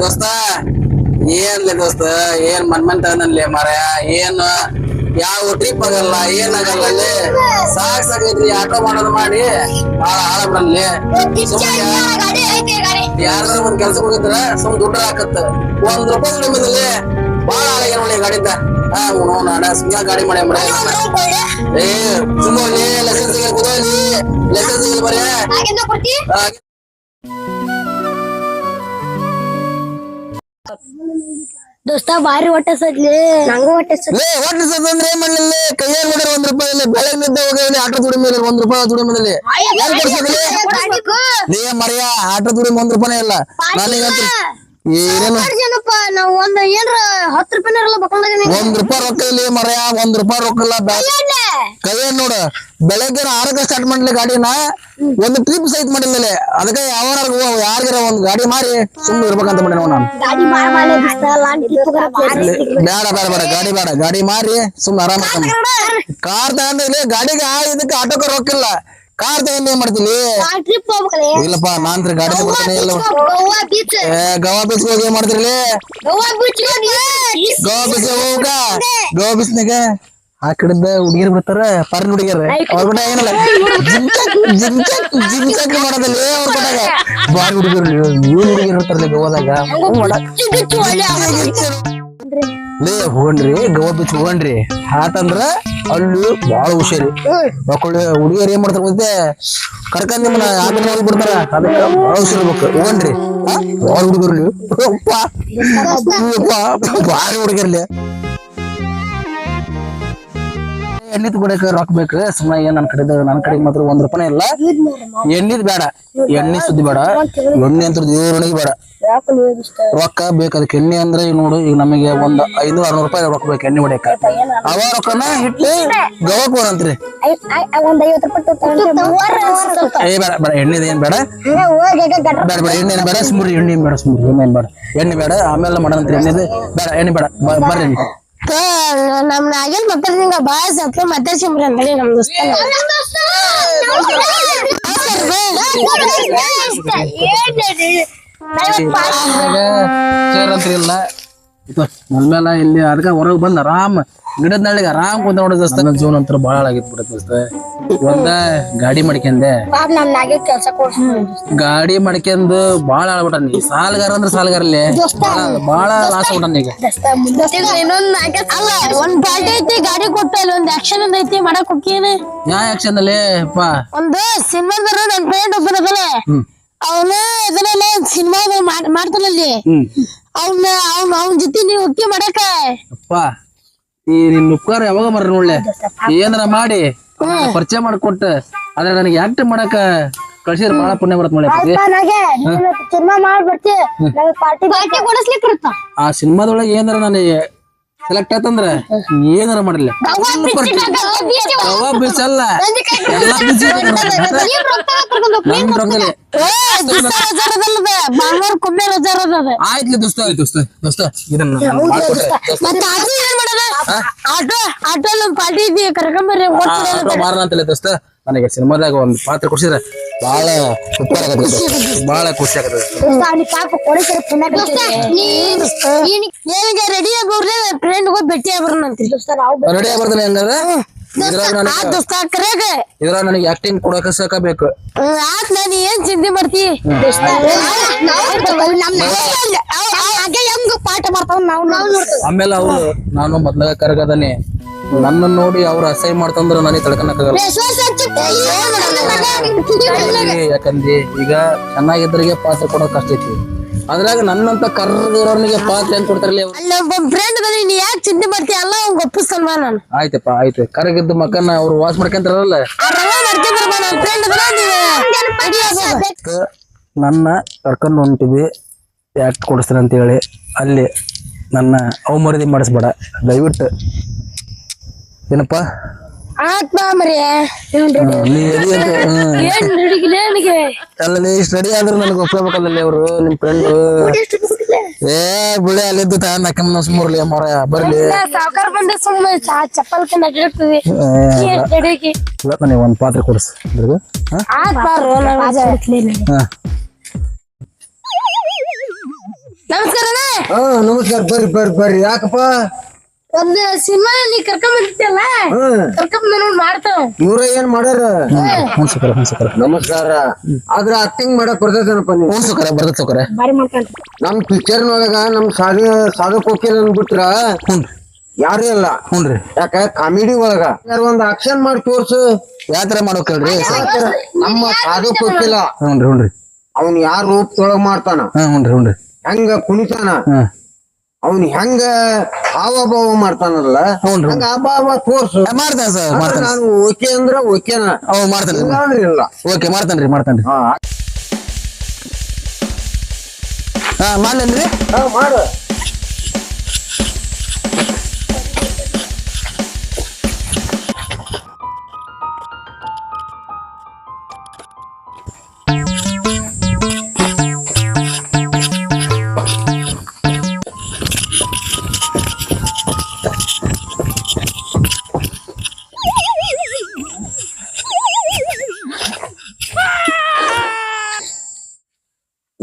ದೋಸ್ತ ಏನ್ಲೆ ದೋಸ್ತ ಏನ್ ಮನ್ ಮನ್ ತಗನಲ್ಲಿ ಮಾರ ಏನ್ ಯಾವ ಟ್ರಿಪ್ ಆಗಲ್ಲ ಏನ್ ಆಗಲ್ಲ ಅಲ್ಲಿ. ಸಾಕ್ ಸಾಕೈತ್ರಿ ಆಟೋ ಮಾಡೋದ್ ಮಾಡಿ. ಬಾಳ ಹಾಳ ಬಿಡಲ್ಲಿ. ಯಾರಾದ್ರೂ ಒಂದ್ ಕೆಲ್ಸ ಹೋಗಿದ್ರ ಸುಮ್ ದುಡ್ಡು ಹಾಕತ್ತ. ಒಂದ್ ರೂಪಾಯಿ ಬಂದಲ್ಲಿ ಬಾಳ ಹಾಳಾಗ್ಯ ನೋಡಿ ಗಾಡಿದ ಹಾ ನೋಡ ಸುಮ್ಮನೆ ಗಾಡಿ ಮಾಡಿ ಮಾಡ ಏ ಸುಮ್ಮನೆ ಲೈಸೆನ್ಸ್ ಕುದೋಲಿ ಲೈಸೆನ್ಸ್ ಬರೇ. ದೋಸ್ತ ಬಾರಿ ಹೊಟ್ಟೆ ಸದ್ಲಿ ನಂಗೂ ಹೊಟ್ಟೆ ಸದ್ಲಿ ಲೇ ಹೊಟ್ಟೆ ಸತ್ತಂದ್ರೆ ಏನ್ ಮಾಡ್ಲಿಲ್ಲ ಕೈಯಾಗ ನೋಡ್ರಿ ಒಂದ್ ರೂಪಾಯಿ ಇಲ್ಲಿ ಬೆಳಗ್ನಿಂದ ಹೋಗಿ ಆಟೋ ದುಡಿಮೆ ಇಲ್ಲ ಒಂದ್ ರೂಪಾಯಿ ದುಡಿ ಮೇಲೆ ಏನ್ ಕೊಡ್ಸೋದಿಲ್ಲ ಲೇ? ಮರ್ಯ ಆಟೋ ದುಡಿ ಒಂದ್ ರೂಪಾಯಿ ಇಲ್ಲ. ನನಗಂತ ಒಂದ್ ಏನ್ರ ಹತ್ತು ರೂಪಾಯಿನಾರಲ್ಲ ಬಕೊಂಡಾಗ ಒಂದ್ ರೂಪಾಯಿ ರೊಕ್ಕ ಇಲ್ಲಿ ಮರ್ಯ ಒಂದ್ ರೂಪಾಯಿ ರೊಕ್ಕ ಇಲ್ಲ ಬ್ಯಾ- ಕೈ ನೋಡು ಬೆಳಗ್ಗೆ ಆರಕ್ಕೆ ಸ್ಟಾರ್ಟ್ ಮಾಡ್ಲಿ ಗಾಡಿನ ಒಂದು ಟ್ರಿಪ್ ಸಹಿತ ಮಾಡಿಲ್ಲ ಅದಕ್ಕೆ ಯಾವ ಯಾರಿಗಾರ ಒಂದ್ ಗಾಡಿ ಮಾರಿ ಸುಮ್ಮನೆ ಇರ್ಬೇಕಂತ ಮಾಡಿ ನಾನು. ಗಾಡಿ ಮಾಡ ಮಾಡಿ ದೋಸ್ತ ಲಾಂಗ್ ಟ್ರಿಪ್ ಬೇಡ ಬೇಡ ಬೇಡ ಗಾಡಿ ಬೇಡ ಗಾಡಿ ಮಾರಿ ಸುಮ್ಮನೆ ಆರಾಮ ಕಾರ್ ತಗೊಂಡಿಲ್ಲ ಗಾಡಿಗೆ ಆ ಇದಕ್ಕೆ ಆಟೋಕ್ಕೆ ರೊಕ್ಕಿಲ್ಲ ಕಾರ್ ತಗೊಂಡ್ ಏನ್ ಮಾಡ್ತೀನಿ ಲಾಂಗ್ ಟ್ರಿಪ್ ಹೋಗ್ಬೇಕಲೆ ಇಲ್ಲಪ್ಪ ನಾನ್ ಗಾಡಿ ಬರ್ತಾನೆ ಇಲ್ಲ ಗೋವಾ ಬೀಚ್ ಏ ಗೋವಾ ಬೀಚ್ ಹೋಗಿ ಏನ್ ಮಾಡ್ತಿರ್ಲಿ ಗೋವಾ ಬೀಚ್ ಗೋವಾ ಬೀಚ್ ಹೋಗ ಗೋವಾ ಬೀಚ್ನಾಗ ಆ ಕಡೆಯಿಂದ ಹುಡುಗಿಯರ್ ಬರ್ತಾರ ಪರ್ನ ಹುಡುಗಿಯರ್ ಅವ್ರ ಕೂಡ ಏನಲ್ಲ ಜಿಮ್ ಚಾಕ್ ಜಿಮ್ ಚಾಕ್ ಮಾಡೋದಿಲ್ಲ ಅವ್ರ ಕೊಟ್ಟಾಗ ಬಾರಿ ಹುಡುಗರು ಏನ್ ಹುಡುಗಿಯರ್ ಇರ್ತಾರಲ್ಲ ಗೋವಾದಾಗ ಲೇ, ಹೋಗ್ರಿ ಗೋವಾ ಬೀಚ್ ಹೋಗಣ್ರಿ ಆತಂದ್ರ ಅಲ್ಲಿ ಬಾಳ ಹುಷಾರಿ. ಮಕ್ಕಳು, ಹುಡುಗಿಯರು ಏನ್ ಮಾಡ್ತಾರ ಗೊತ್ತೇ ಕರ್ಕೊಂಡ್ ನಿಮ್ಮನ್ನ ಆಟೋ ಹೋಗಿ ಬಿಡ್ತಾರ? ಅದಕ್ಕೆ ಬಾಳ ಹುಷಾರಿರ್ಬೇಕು ಹೋಗಣ್ರಿ ಬಾಳ ಹುಡುಗರ್ಲಿ ಹುಡುಗಿರ್ಲಿ ಎಣ್ಣಿದ್ ಬಿಡಕ ರೊಕ್ಕ ಬೇಕು ಸುಮ್ಮನೆ ಏನ್ ನನ್ ಕಡೆ ನನ್ ಕಡೆ ಮಾತ್ರ ಒಂದ್ ರೂಪಾಯಿ ಇಲ್ಲ. ಎಣ್ಣಿದ್ ಬೇಡ, ಎಣ್ಣೆ ಸುದ್ದಿ ಬೇಡ, ಎಣ್ಣೆ ಅಂತ ದೇವ್ರಣಿಗೆ ಬೇಡ. ರೊಕ್ಕ ಬೇಕು ಅದಕ್ಕೆ ಎಣ್ಣೆ ಅಂದ್ರೆ ಈಗ ನೋಡು, ಈಗ ನಮಗೆ ಒಂದ್ ಐನೂರ ಆರ್ನೂರು ರೂಪಾಯಿ ರೊಕ್ಕ ಬೇಕು ಎಣ್ಣೆ ಹೊಡಿಯಕ. ಅವ ರೊಕ್ಕನ ಹಿಟ್ಲಿ ಗವಕ್ ರೂಪಾಯಿ ಏ, ಬೇಡ ಬೇಡ, ಎಣ್ಣೆದ ಏನ್ ಬೇಡ. ಬೇಡ ಬೇಡ, ಎಣ್ಣೆ ಬೇಡ, ಸುಮ್ರಿ, ಎಣ್ಣೆ ಬೇಡ, ಸುಮ್ರಿ, ಎಣ್ಣೆ ಬೇಡ. ಎಣ್ಣೆ ಬೇಡ, ಆಮೇಲೆ ಮಾಡೋಣಂತ್ರಿ ಎಣ್ಣೆದು. ಬೇಡ, ಎಣ್ಣೆ ಬೇಡ ಬರ್ರಿ. ನಮ್ ನಾಗೇಲ್ ಮಾತಾಡ್ದಿಂಗ ಬಾಳ ಸ್ವಲ್ಪ ಮಾತಾಡ್ಸಿಮ್ರಿ ಅಂದ್ರೆ ನಮ್ ದೋಸ್ತ ಚೇರ್ ಅಂತ ಇಲ್ಲ ನನ್ ಇಲ್ಲಿ ಅದಕ್ಕೆ ಹೊರಗೆ ಬಂದ ಆರಾಮ್ ಗಿಡದ ನಳಿಗೆ ಆರಾಮ್ ಕುಂತ ನೋಡಿದ ದೋಸ್ತ. ನನ್ನ ಜೀವನ ಅಂತ ಭಾಳ ಆಗಿತ್ತು ಬಿಡತ್ ದೋಸ್ತ. ಒಂದ ಗಾಡಿ ಮಾಡ್ಕೊಂಡೆ. ಗಾಡಿ ನಾಗೇಲ್ ಬಹಳ ಆಳ್ಬಿಟ್ಟ ನೀ ಸಾಲ್ಗಾರ ಆಳ್ಬಿಟ್ಟಾನ ಸಾಲಗಾರ ಅಂದ್ರೆ ಸಾಲಗಾರಲ್ಲಿ ಬಾಳ ಲಾಸ್ ಆಗ್ಬಿಟ್ಟಾನ ಈಗ. ಇನ್ನೊಂದ್ ನಾಗೇಲ್ ಅಲ್ಲ ಒಂದ್ ಪಾರ್ಟಿ ಐತಿ ಗಾಡಿ ಕೊಟ್ಟ ಇಲ್ಲಿ ಒಂದ್ ಆಕ್ಷನ್ ಒಂದ್ ಐತಿ ಮಾಡಕ್ ಹೋಗ್ತೀನಿ ಯಾ ಆಕ್ಷನ್ ಅಲ್ಲಿ? ಪಾ. ಒಂದು ಸಿನಿಮಾದಾರ ನನ್ ಫ್ರೆಂಡ್ ಒಬ್ಬನ ಅವನ ಇದನ್ನೆಲ್ಲ ಸಿನಿಮಾ ಮಾಡ್ತಾನಲ್ಲಿ ಅವ್ನ ಅವ್ನ ಅವ್ನ ಜೊತೆ ನೀವ್ ಹೋಗಿ ಮಾಡಕ. ಅಪ್ಪ ಈ ನಿನ್ ಉಪಕಾರ ಯಾವಾಗ ಮರ ನೋಡ್ಲೆ ಏನಾರ ಮಾಡಿ ಪರಿಚಯ ಮಾಡಿಕೊಟ್ಟ ಆದ್ರೆ ನನಗೆ ಆಕ್ಟ್ ಮಾಡಕ ಕಳ್ಸಿದ್ರ ಬಹಳ ಪುಣ್ಯ ಬರತ್ ನೋಡಿ ಸಿನಿಮಾ ಮಾಡಿ ಬರ್ತಿ ಪಾರ್ಟಿ ಪಾರ್ಟಿ ಕೊಡಿಸ್ಲಿಕ್ಕೆ ಇರುತ್ತ? ಆ ಸಿನಿಮಾದೊಳಗೆ ಏನಾರ ನನಗೆ ಸೆಲೆಕ್ಟ್ ಆಯ್ತಂದ್ರ? ಏನಾರ ಮಾಡಿಲ್ಲ ಆಯ್ತು ಬೀಚ್ ಅಲ್ಲ. ಎಲ್ಲಾ ರೊಕ್ಕದಲ್ಲಿ ದೋಸ್ತ ಆಯ್ತು ದೋಸ್ತ ದೋಸ್ತ ಇದನ್ನ ನಾನು ಮಾಡ್ಕೊಟ್ರೆ ಆಟೋ ಏನ್ ಮಾಡೋದ ಆಟೋ ಆಟೋ ಒಂದ್ ಪಾರ್ಟಿ ಐತಿ ಕರ್ಕೊಂಬರ್ರಿ ಆ, ಆಟೋ ಮಾರಣ ಅಂತಲೇ ದೋಸ್ತ ನನಗೆ ಸಿನಿಮಾದಾಗ ಒಂದ್ ಪಾತ್ರ ಕೊಡ್ಸಿದ್ರೆ ಬಹಳ ಉಪಕಾರ ಆಗತ್ತೆ ದೋಸ್ತ. ಬಹಳ ಖುಷಿ ಆಗತ್ತೆ ದೋಸ್ತ. ಪಾಪ ಕೊಡಿಸಿರ ಏನಿಗೆ ರೆಡಿ ಆಗೋರ್ಲೆ ಫ್ರೆಂಡ್ ಹೋಗಿ ಭೇಟಿ ಆಗ್ಬರ್ನಂತಿ ದೋಸ್ತ ನಾವು ರೆಡಿ ಆಗ್ಬಾರ್ದಲ್ಲ ಹೆಂಗಾರ ಇದ್ರಾಗ ಆ ನನಗೆ ದೋಸ್ತ ಕರೆಗ ಇದ್ರಾಗ ನನಗೆ ಆಕ್ಟಿಂಗ್ ಕೊಡಕ ಸಾಕಬೇಕು ಆತ್ ನಾನು ಏನ್ ಚಿಂತೆ ಮಾಡ್ತಿ? ಹೆಂಗ ಪಾಠ ಮಾಡ್ತಾವ ನಾವು ಆಮೇಲೆ ಅವ್ರು ನಾನು ಮೊದ್ಲಾಗ ಕರಗದನೆ. ನನ್ನ ನೋಡಿ ಅವ್ರು ಅಸಹ್ಯ ಮಾಡ್ತಂದ್ರ ನನಗೆ ತಡ್ಕೊಳಕಾಗಲ್ಲ ಯಾಕಂದ್ರೆ ಈಗ ಚೆನ್ನಾಗಿದ್ರಿಗೆ ಪಾತ್ರ ಕೊಡೋ ಕಷ್ಟ ಐತಿ. ಅದ್ರಾಗ ನನ್ನಂತ ಕರ್ರಗಿರೋರ್ನಿಗೆ ಪಾತ್ರ ಹೆಂಗ್ ಕೊಡ್ತಾರಲ್ಲ? ಅವ್ರು? ಅಲ್ಲಿ ಒಬ್ಬ ಫ್ರೆಂಡ್ ಅದ ನೀ ಯಾಕೆ ಚಿಂತೆ ಮಾಡ್ತೀಯ? ಅಲ್ಲ ಅವ್ನ್ ಒಪ್ಪಿಸ್ತಾನ ಬಾ ನಾನು. ಆಯ್ತಪ್ಪ ಆಯ್ತು. ಕರಗಿದ್ದ ಮಕ್ಕನ ಅವ್ರು ವಾಸ್ ಮಾಡ್ಕೊಂತಾರಲ್ಲ? ಆ ರವ ಮಾಡ್ಕೊಂಡ್ರ ಬಾ ನನ್ನ ಫ್ರೆಂಡ್ ಆಗೋಗು. ನನ್ನ ಕರ್ಕೊಂಡು ಹೊಂಟಿದ್ವಿ ಯಾಕೆ ಕೊಡಿಸ್ತಾರೆ ಅಂತ ಹೇಳಿ ಅಲ್ಲಿ ನನ್ನ ಅವಮರ್ಯಾದೆ ಮಾಡಿಸ್ಬೇಡ. ದಯವಿಟ್ಟು ಏನಪ್ಪ? ಆತ್ ಬಾ ಮರಿ ಹ್ಮ್, ನೀ ಎದಿ ರೆಡಿ ಅಲ್ಲ ಆದ್ರೆ ನನಗೆ ಒಪ್ಕೋಬೇಕಲ್ಲ ಅವರು ನಿಮ್ ಫ್ರೆಂಡ್ ಏ ಬಿಳಿ ಅಲ್ಲಿದ್ದು ತಾ ನಕ್ಕಮ್ಮ ಸುಮರ್ಲಿ ಮರ ಬರ್ಲಿ. ಸಾವುಕಾರ ಬಂದ ಸುಮ್ಮನೆ ಚಪ್ಪಲ್ ನನಗೆ ಒಂದು ಪಾತ್ರೆ ಕೊಡಿಸ್ ಇದ್ರಾಗ? ಹಾ? ಆತ್ ಬಾರು ನಾನು. ನಮಸ್ಕಾರ ಅಣ್ಣ. ಹಾ ನಮಸ್ಕಾರ. ಬರ್ರಿ ಬರ್ರಿ ಬರ್ರಿ. ಯಾಕಪ್ಪ? ಒಂದು ಸಿನಿಮಾ ನೀ ಕರ್ಕೊಂಡ್ ಬಂದಿತ್ತಲ್ಲ ಕರ್ಕೊಂಡ್ ನೋಡಿ ಮಾಡ್ತಾವ ಇವ್ರ ಏನ್ ಮಾಡ್ಯಾರ? ಹ್ಞೂ ಸೌಕರ ಹ್ಞೂ ಸೌಕರ. ನಮಸ್ಕಾರ. ಆದ್ರ ಆಕ್ಟಿಂಗ್ ಮಾಡಕ್ ಬರ್ತೈತೇನಪ್ಪ ನೀವು ಹ್ಞೂ ಸೌಕರ ಬರ್ತೈತೆ ಸೌಕರ. ಬಾರಿ ಮಾಡ್ತಾನೆ ನಮ್ ಪಿಕ್ಚರ್ ನೊಳಗ ನಮ್ ಸಾಧ ಸಾಧಕ್ ಹೋಗಿಲ್ಲ ಅಂದ್ಬಿಟ್ರ ಹ್ಞೂ ಯಾರು ಇಲ್ಲ. ಹ್ಞೂ ರೀ. ಯಾಕ? ಕಾಮಿಡಿ ಒಳಗ. ಯಾರ್ ಒಂದ್ ಆಕ್ಷನ್ ಮಾಡಿ ತೋರ್ಸು. ಯಾವ ಥರ ಮಾಡ್ಬೇಕು ನಮ್ಮ ಸಾಧಕ್ ಹೋಗಿಲ್ಲ ಹ್ಞೂ ರೀ ಹ್ಞೂ ರೀ. ಅವ್ನ್ ಯಾರ ರೂಪದೊಳಗ ಮಾಡ್ತಾನ? ಹಾಂ ಹ್ಞೂ ರೀ ಹ್ಞೂ ರೀ. ಹೆಂಗ ಕುಣಿತಾನ? ಅವ್ನ್ ಹೆಂಗ ಹಾವಭಾವ ಮಾಡ್ತಾನಲ್ಲ ಹ್ಞೂ ರೀ ಹಂಗ ಹಾವಭಾವ ತೋರ್ಸು. ಮಾಡ್ತೇನೆ ಸರ್ ಆದ್ರೆ ಮಾಡ್ತೇನೆ. ನಾನು ಓಕೆ ಅಂದ್ರ ಓಕೆನ? ಅವ್ ಮಾಡ್ತೇನೆ ಇಲ್ಲ ಅಂದ್ರೆ ಇಲ್ಲ. ಓಕೆ ಮಾಡ್ತೇನೆ ರೀ ಮಾಡ್ತೇನೆ ರೀ ಹಾ. ಹಾಂ ಮಾಡ್ಲೇನ್ರಿ? ಹಾ, ಮಾಡು.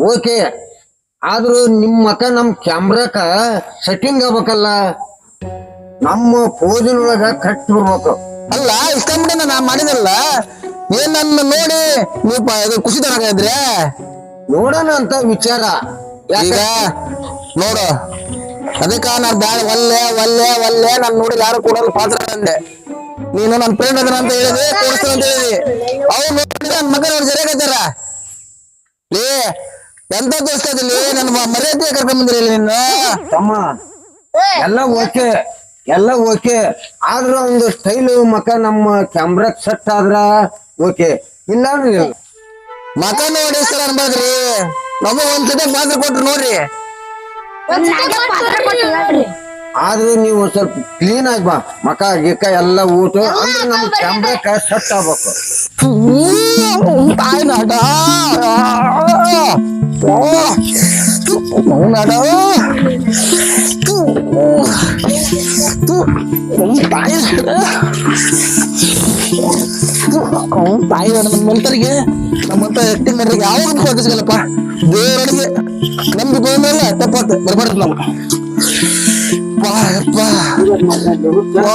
ಓಕೆ. ಆದ್ರೂ ನಿಮ್ಮ ಮಕ ನಮ್ ಕ್ಯಾಮ್ರಾಕ ಸೆಟ್ಟಿಂಗ್ ಆಗ್ಬೇಕಲ್ಲ. ನಮ್ಮ ಫೋಜಿನೊಳಗ ಕಟ್ ಬರ್ಬೇಕು. ಅಲ್ಲ ಇಷ್ಟ ನಾ ಮಾಡಿದಲ್ಲ. ಏನ್ ನನ್ನ ನೋಡಿ ನೀವು ಪ- ಇದು ಖುಷಿ ನೋಡೋಣ ಅಂತ ವಿಚಾರ. ಈಗ ಯಾಕ ನೋಡು. ಅದಕ್ಕ ನಾನು ಬ್ಯಾಡ ಒಲ್ಲೆ ಒಲ್ಲೆ ಒಲ್ಲೆ ನಾನು ನೋಡಿ ಯಾರು ಕೊಡೋದು ಪಾತ್ರ ಅಂದೆ ನೀನು ನನ್ನ ಫ್ರೆಂಡ್ ಅದನ್ನ ಅಂತ ಹೇಳಿದೆ ತೋರಿಸ್ತಾನೆ ಅಂತ ಹೇಳಿ ಅವ್ರು ನೋಡಿ ನನ್ನ ಮಗನ ನೋಡಿ ಸರಿಯಾಗತ್ತಾರ ಲೇ ಎಂತ ದೋಸ್ತದಲ್ಲಿ ನನ್ನ ಮರ್ಯಾದೆ ಕರ್ಕೊಂಡ್ ಬಂದಿರಿ ನಿನ್ನ ತಮ್ಮ ಎಲ್ಲ ಓಕೆ ಎಲ್ಲ ಓಕೆ. ಆದ್ರೆ ಒಂದು ಸ್ಟೈಲ್ ಮಕ ನಮ್ಮ ಕ್ಯಾಮ್ರಾಕ್ ಸೆಟ್ ಆದ್ರ ಓಕೆ. ಇಲ್ಲ ಅಂದ್ರೆ ಇಲ್ಲ. ಮಕ ನೋಡಿ ಸರ್ ಅನ್ಬಾರ್ದ್ರಿ. ನಮಗ ಒಂದ್ ಸತಿ ಪಾತ್ರ ಕೊಟ್ರು ನೋಡ್ರಿ. ಆದ್ರೆ ನೀವು ಒಂದ್ ಸ್ವಲ್ಪ ಕ್ಲೀನ್ ಆಗಿ ಬಾ. ಮಕ ಗಿಕ್ಕ ಎಲ್ಲ ಊಟ ಅಂದ್ರೆ ನಮ್ ಕ್ಯಾಮ್ರಾಕ ಸೆಟ್ ಆಗ್ಬೇಕು. ತಾಯಿ ನಾಟ ನಾಟ ತಾಯಿ ತಾಯಿ ನಮ್ಮ ಮಂತರಿಗೆ ನಮ್ಮಂತ ಆಕ್ಟಿಂಗ್ ಮಾಡ್ರಿಗೆ ಯಾವಾಗ ಕೊಟ್ಟಿಸ್ಕಲ್ಲಪ್ಪ ದೇವರೊಳಗೆ ನಂಬಿಕೆ ಮೇಲೆ ತಪ್ಪತ್ತೆ ಬರ್ಬಾರ್ದು ನಾವು ಬಾ ಯಪ್ಪ ಬಾ